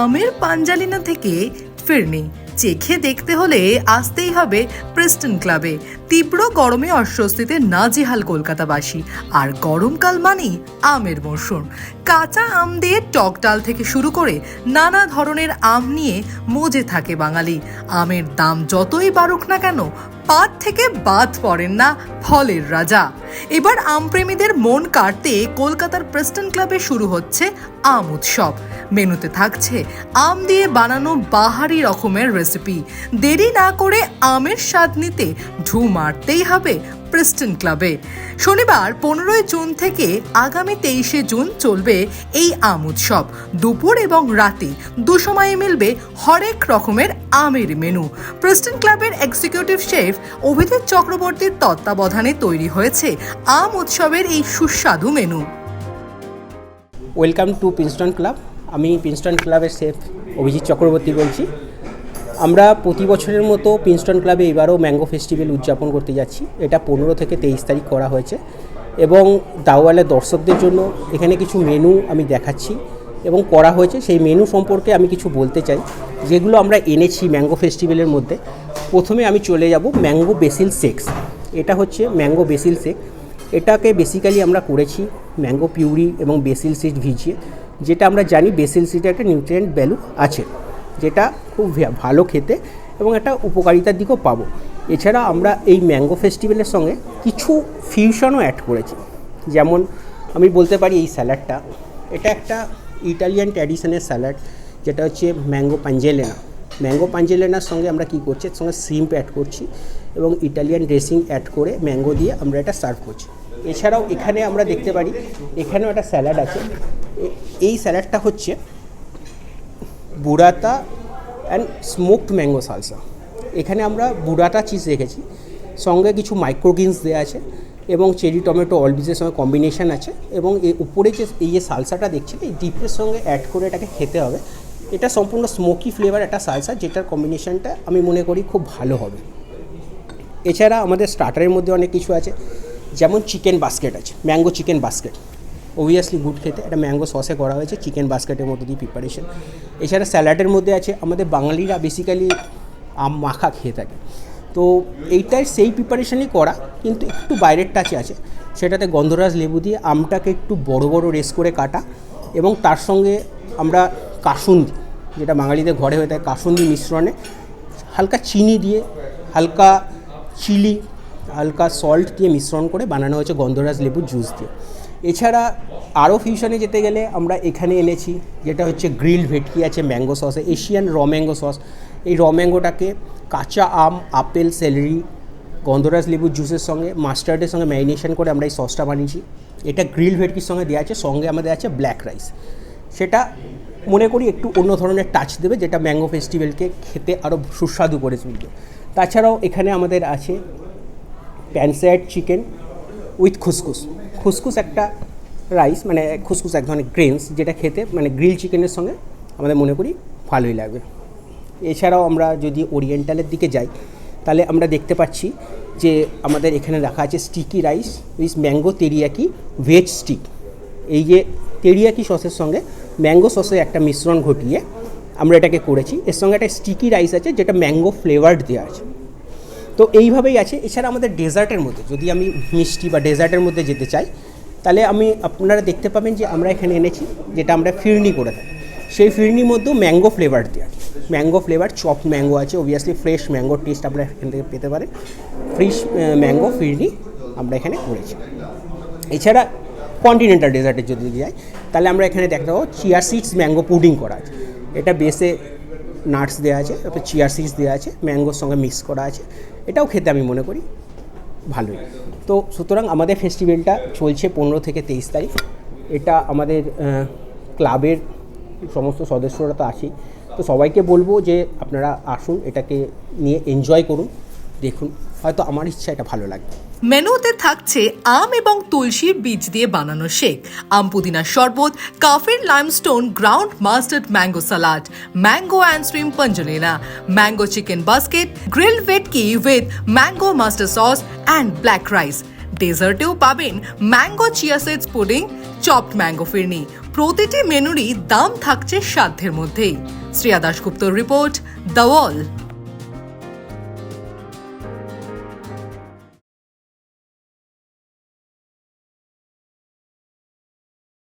আমের পাঞ্জালিনা থেকে ফিরনি। চেখে দেখতে হলে আসতেই হবে প্রেস্টন ক্লাবে। তীব্র গরমে অস্বস্তিতে নাজেহাল কলকাতাবাসী। আর গরমকাল মানেই আমের মরশুম। কাঁচা আম দিয়ে টক ডাল থেকে শুরু করে নানা ধরনের আম নিয়ে মজে থাকে বাঙালি। আমের দাম যতই বাড়ুক না কেন পাত থেকে বাদ পড়েন না ফলের রাজা। এবার আমপ্রেমীদের মন কাটতে কলকাতার প্রেস্টন ক্লাবে শুরু হচ্ছে আম উৎসব। মেনুতে থাকছে আম দিয়ে বানানো বাহারি রকমের রেসিপি দেরি না করে আমের স্বাদ নিতে ঢু মারতেই হবে প্রেস্টন ক্লাবে। শনিবার পনেরোই জুন থেকে আগামী তেইশে জুন চলবে এই আম উৎসব। দুপুর এবং রাতে দু সময়ে মিলবে হরেক রকমের আমের মেনু। প্রেস্টন ক্লাবের এক্সিকিউটিভ শেফ অভিজিৎ চক্রবর্তীর তত্ত্বাবধানে তৈরি হয়েছে আম উৎসবের এই সুস্বাদু menu. Welcome to Princeton club আমি প্রিন্সটন ক্লাবের শেফ অভিজিৎ চক্রবর্তী বলছি। আমরা প্রতি বছরের মতো প্রিন্সটন ক্লাবে এবারও ম্যাঙ্গো ফেস্টিভ্যাল উদযাপন করতে যাচ্ছি। এটা পনেরো থেকে তেইশ তারিখ করা হয়েছে এবং দাওয়ালে দর্শকদের জন্য এখানে কিছু মেনু আমি দেখাচ্ছি এবং করা হয়েছে। সেই মেনু সম্পর্কে আমি কিছু বলতে চাই। যেগুলো আমরা এনেছি ম্যাঙ্গো ফেস্টিভ্যালের মধ্যে। প্রথমে আমি চলে যাব ম্যাঙ্গো বেসিল সেক্স এটা হচ্ছে ম্যাঙ্গো বেসিল সেক এটাকে বেসিক্যালি আমরা করেছি ম্যাঙ্গো পিউরি এবং বেসিল সিড ভিজিয়ে। যেটা আমরা জানি বেসিল সিডে একটা নিউট্রিয়েন্ট ভ্যালু আছে, যেটা খুব ভালো খেতে এবং একটা উপকারিতার দিকেও পাবো। এছাড়া আমরা এই ম্যাঙ্গো ফেস্টিভ্যালের সঙ্গে কিছু ফিউশনও অ্যাড করেছি। যেমন আমি বলতে পারি এই স্যালাডটা, এটা একটা ইটালিয়ান ট্র্যাডিশনের স্যালাড, যেটা হচ্ছে ম্যাঙ্গো পাঞ্জেলেনা। ম্যাঙ্গো পাঞ্জেলেনার সঙ্গে আমরা কী করছি? এর সঙ্গে সিম্প অ্যাড করছি এবং ইটালিয়ান ড্রেসিং অ্যাড করে ম্যাঙ্গো দিয়ে আমরা এটা সার্ভ করছি। এছাড়াও এখানে আমরা দেখতে পারি, এখানেও একটা স্যালাড আছে এই স্যালাডটা হচ্ছে burrata and smoked mango salsa এখানে আমরা বুড়াটা চিজ রেখেছি, সঙ্গে কিছু মাইক্রোগ্রিনস দেওয়া আছে এবং চেরি টমেটো অলবিজের সঙ্গে কম্বিনেশন আছে এবং এর উপরে যে, এই যে সালসাটা দেখছি এই ডিপের সঙ্গে অ্যাড করে এটাকে খেতে হবে। এটা সম্পূর্ণ স্মোকি ফ্লেভার একটা সালসা যেটার কম্বিনেশনটা আমি মনে করি খুব ভালো হবে। এছাড়া আমাদের স্টার্টারের মধ্যে অনেক কিছু আছে, যেমন চিকেন বাস্কেট আছে mango chicken basket obviously good খেতে একটা ম্যাঙ্গো সসে করা হয়েছে চিকেন বাস্কেটের মধ্যে দিয়ে প্রিপারেশন এছাড়া স্যালাডের মধ্যে আছে, আমাদের বাঙালিরা বেসিক্যালি আম মাখা খেয়ে থাকে। তো এইটাই সেই প্রিপারেশনই করা, কিন্তু একটু বাইরের টাচে আছে। সেটাতে গন্ধরাজ লেবু দিয়ে আমটাকে একটু বড় বড় রেস করে কাটা এবং তার সঙ্গে আমরা কাসুন্দি, যেটা বাঙালিদের ঘরে হয়ে থাকে কাসুন্দি মিশ্রণে হালকা চিনি দিয়ে, হালকা চিলি হালকা সল্ট দিয়ে মিশ্রণ করে বানানো হয়েছে গন্ধরাজ লেবুর জুস দিয়ে। এছাড়া আরও ফিউশনে যেতে গেলে আমরা এখানে এনেছি যেটা হচ্ছে গ্রিল ভেটকি আছে ম্যাঙ্গো সসে এশিয়ান র ম্যাঙ্গো সস এই র ম্যাঙ্গোটাকে কাঁচা আম, আপেল সেলেরি গন্ধরাজ লেবুর জুসের সঙ্গে মাস্টার্ডের সঙ্গে ম্যারিনেশন করে আমরা এই সসটা বানিয়েছি। এটা গ্রিল ভেটকির সঙ্গে দেওয়া আছে, সঙ্গে আমাদের আছে ব্ল্যাক রাইস সেটা মনে করি একটু অন্য ধরনের টাচ দেবে, যেটা ম্যাঙ্গো ফেস্টিভ্যালকে খেতে আরও সুস্বাদু করে তুলবে। তাছাড়াও এখানে আমাদের আছে প্যানসেট চিকেন উইথ খুসখুস খুসখুস একটা রাইস মানে খুসখুস এক ধরনের গ্রেনস যেটা খেতে মানে গ্রিল চিকেনের সঙ্গে আমাদের মনে করি ভালোই লাগবে। এছাড়াও আমরা যদি ওরিয়েন্টালের দিকে যাই, তাহলে আমরা দেখতে পাচ্ছি যে আমাদের এখানে রাখা আছে sticky rice with mango teriyaki veg stick এই যে তেরিয়াকি সসের সঙ্গে ম্যাঙ্গো সসের একটা মিশ্রণ ঘটিয়ে আমরা এটাকে করেছি। এর সঙ্গে একটা স্টিকি রাইস আছে যেটা ম্যাঙ্গো ফ্লেভার্ড দেওয়া আছে। তো এইভাবেই আছে। এছাড়া আমাদের ডেজার্টের মধ্যে, যদি আমি মিষ্টি বা ডেজার্টের মধ্যে যেতে চাই, তাহলে আমি আপনারা দেখতে পাবেন যে আমরা এখানে এনেছি, যেটা আমরা ফিরনি করে থাকি। সেই ফিরনির মধ্যেও ম্যাঙ্গো ফ্লেভার দেওয়া ম্যাঙ্গো ফ্লেভার, চপ ম্যাঙ্গো আছে অবভিয়াসলি ফ্রেশ ম্যাঙ্গোর টেস্ট আপনারা এখান থেকে পেতে পারেন। ফ্রেশ ম্যাঙ্গো ফিরনি আমরা এখানে করেছি। এছাড়া কন্টিনেন্টাল ডেজার্টের যদি যাই, তাহলে আমরা এখানে দেখতে পাবো চিয়ার সিডস ম্যাঙ্গো পুডিং করা আছে। এটা বেসে নাটস দেওয়া আছে, তারপরে চিয়ার সিডস দেওয়া আছে, ম্যাঙ্গোর সঙ্গে মিক্স করা আছে। এটাও খেতে আমি মনে করি ভালোই। তো সুতরাং আমাদের ফেস্টিভ্যালটা চলছে পনেরো থেকে তেইশ তারিখ। এটা আমাদের ক্লাবের সমস্ত সদস্যরা তো আসি তো সবাইকে বলব যে আপনারা আসুন, এটাকে নিয়ে এনজয় করুন, দেখুন। হয়তো আমার ইচ্ছা এটা ভালো লাগবে মেনুতে থাকছে আম এবং তুলসীর বীজ দিয়ে বানানো শেক, আম পুদিনার শরবত, kaffir limestone ground mustard mango salad, mango and stream পঞ্জলিনা, mango chicken basket, grill bhetki with mango master sauce and black rice. ডেজার্টেও পাবেন mango chia seeds pudding, chopped mango phirni. প্রতিটি মেনুরই দাম থাকছে সাধ্যের মধ্যেই। শ্রেয়া দাশগুপ্তর রিপোর্ট, দ্য ওয়াল।